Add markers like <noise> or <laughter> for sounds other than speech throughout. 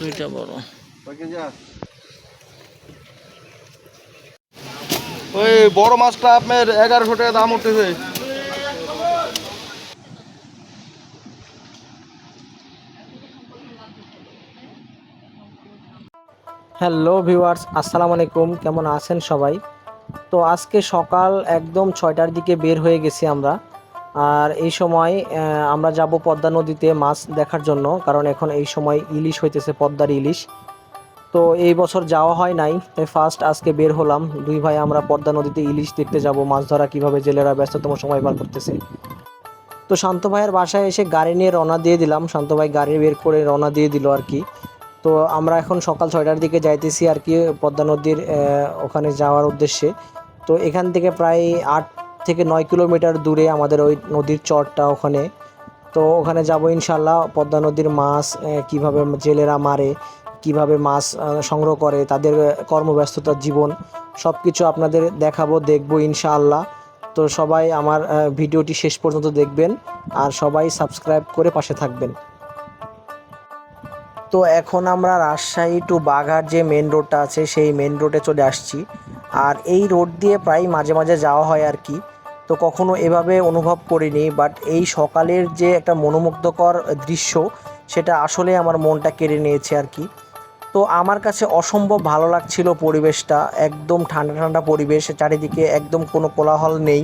দুইটা বড়। ওই বড় মাছটা আপনার এগারোশো টাকা দাম উঠতেছে। হ্যালো ভিউয়ার্স আসসালামু আলাইকুম। কেমন আছেন সবাই? তো আজকে সকাল একদম ছয়টার দিকে বের হয়ে গেছি আমরা। আর এই সময় আমরা যাব পদ্মা নদীতে মাছ দেখার জন্য, কারণ এখন এই সময় ইলিশ হইতেছে, পদ্মার ইলিশ। তো এই বছর যাওয়া হয় নাই, তাই ফার্স্ট আজকে বের হলাম। দুই ভাই, আমরা পদ্মা নদীতে ইলিশ দেখতে যাব, মাছ ধরা কীভাবে জেলেরা ব্যস্ততম সময় বার করতেছে। তো শান্ত ভাইয়ের বাসায় এসে গাড়ি নিয়ে রওনা দিয়ে দিলাম। শান্ত ভাই গাড়ি বের করে রওনা দিয়ে দিল আর কি। তো আমরা এখন সকাল ছয়টার দিকে যাইতেছি আর কি পদ্মা নদীর ওখানে যাওয়ার উদ্দেশ্যে। তো এখান থেকে প্রায় আট থেকে নয় কিলোমিটার দূরে আমাদের ওই নদীর চরটা ওখানে। তো ওখানে যাব ইনশাল্লাহ পদ্মা নদীর মাছ কীভাবে জেলেরা মারে, কীভাবে মাছ সংগ্রহ করে, তাদের কর্মব্যস্ততার জীবন সব কিছু আপনাদের দেখাবো, দেখব ইনশাআল্লাহ। তো সবাই আমার ভিডিওটি শেষ পর্যন্ত দেখবেন, আর সবাই সাবস্ক্রাইব করে পাশে থাকবেন। তো এখন আমরা রাজশাহী টু বাঘার যে মেন রোডটা আছে, সেই মেন রোডে চলে আসছি। আর এই রোড দিয়ে প্রায় মাঝে মাঝে যাওয়া হয় আর কি। তো কখনো এভাবে অনুভব করিনি বাট এই সকালের যে একটা মনোমুগ্ধকর দৃশ্য, সেটা আসলে আমার মনটা কেড়ে নিয়েছে আর কি। তো আমার কাছে অসম্ভব ভালো লাগছিল পরিবেশটা, একদম ঠান্ডা ঠান্ডা পরিবেশ, চারিদিকে একদম কোনো কোলাহল নেই।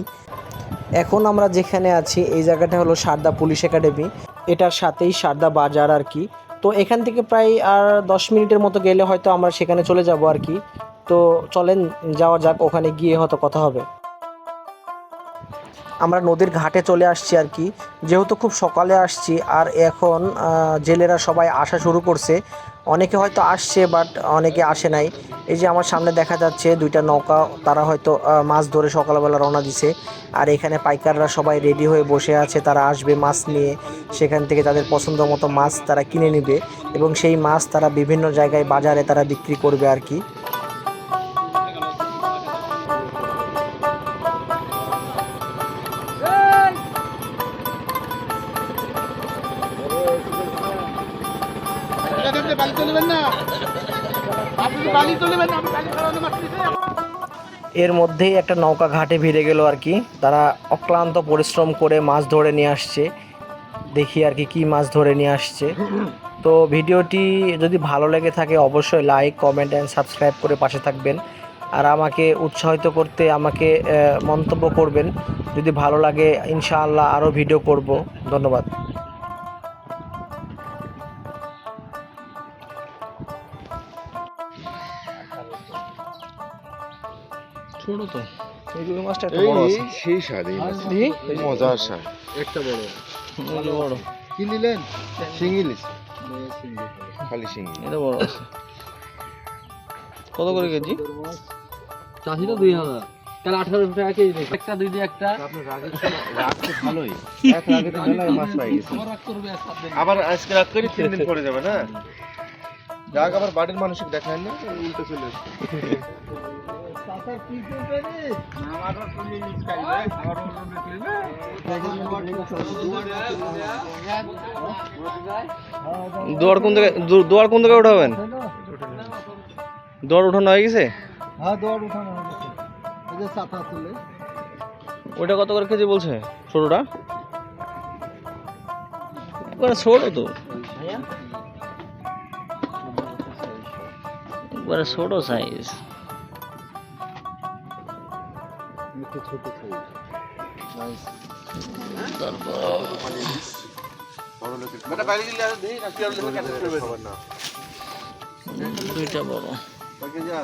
এখন আমরা যেখানে আছি, এই জায়গাটা হলো সারদা পুলিশ একাডেমি। এটার সাথেই সারদা বাজার আর কি। তো এখান থেকে প্রায় আর দশ মিনিটের মতো গেলে হয়তো আমরা সেখানে চলে যাব আর কি। তো চলেন, যাওয়া যাক, ওখানে গিয়ে হয়তো কথা হবে। আমরা নদীর ঘাটে চলে আসছি আর কি। যেহেতু খুব সকালে আসছি আর এখন জেলেরা সবাই আসা শুরু করছে। অনেকে হয়তো আসছে বাট অনেকে আসে নাই। এই যে আমার সামনে দেখা যাচ্ছে দুইটা নৌকা, তারা হয়তো মাছ ধরে সকালবেলা রওনা দিছে। আর এখানে পাইকাররা সবাই রেডি হয়ে বসে আছে, তারা আসবে মাছ নিয়ে। সেখান থেকে তাদের পছন্দ মতো মাছ তারা কিনে নেবে। এবং সেই মাছ তারা বিভিন্ন জায়গায় বাজারে তারা বিক্রি করবে আর কি। এর মধ্যেই একটা নৌকা ঘাটে ভিড়ে গেল আর কি। তারা অক্লান্ত পরিশ্রম করে মাছ ধরে নিয়ে আসছে। দেখি আর কি, কী মাছ ধরে নিয়ে আসছে। তো ভিডিওটি যদি ভালো লেগে থাকে, অবশ্যই লাইক কমেন্ট অ্যান্ড সাবস্ক্রাইব করে পাশে থাকবেন। আর আমাকে উৎসাহিত করতে আমাকে মন্তব্য করবেন। যদি ভালো লাগে, ইনশাআল্লাহ আরও ভিডিও করব। ধন্যবাদ। ছোট তো। এই রুই মাছটা একটা বড় আছে। সেই স্বাদ এই মাছ মজার স্বাদ একটা বড়। এটা বড়। কি নিলেন? শিঙ্গিলিস খালি শিঙ্গি এটা বড় আছে। কত করে কেজি? দুই হাজার। তাহলে আঠারোশো টাকা কেজি দেখি একটা দুই দিয়ে একটা। ভালোই। <laughs> এক রাগে তো মাছ পাই গেছে। আবার আজকে রাত করে তিন দিন পরে যাবে না? রাগ আবার বাড়ির মানুষকে দেখায় না? উল্টো চলে আসবে <laughs> দোয়ার কোন থেকে দোয়ার কোন থেকে উঠাবেন? দোয়ার উঠানো হয়ে গেছে? হ্যাঁ উঠানো ওইটা কত করে কেজি বলছে ছোটটা? একবারে ছোট তো। একবারে ছোট সাইজ একটু ছোট সাইজ নাইস তারপর বড় লোকের বেটা বাইরে গেলে আর দেই না শিয়াল দেখে কাটতে করবে না দুইটা বড়। ওকে যা।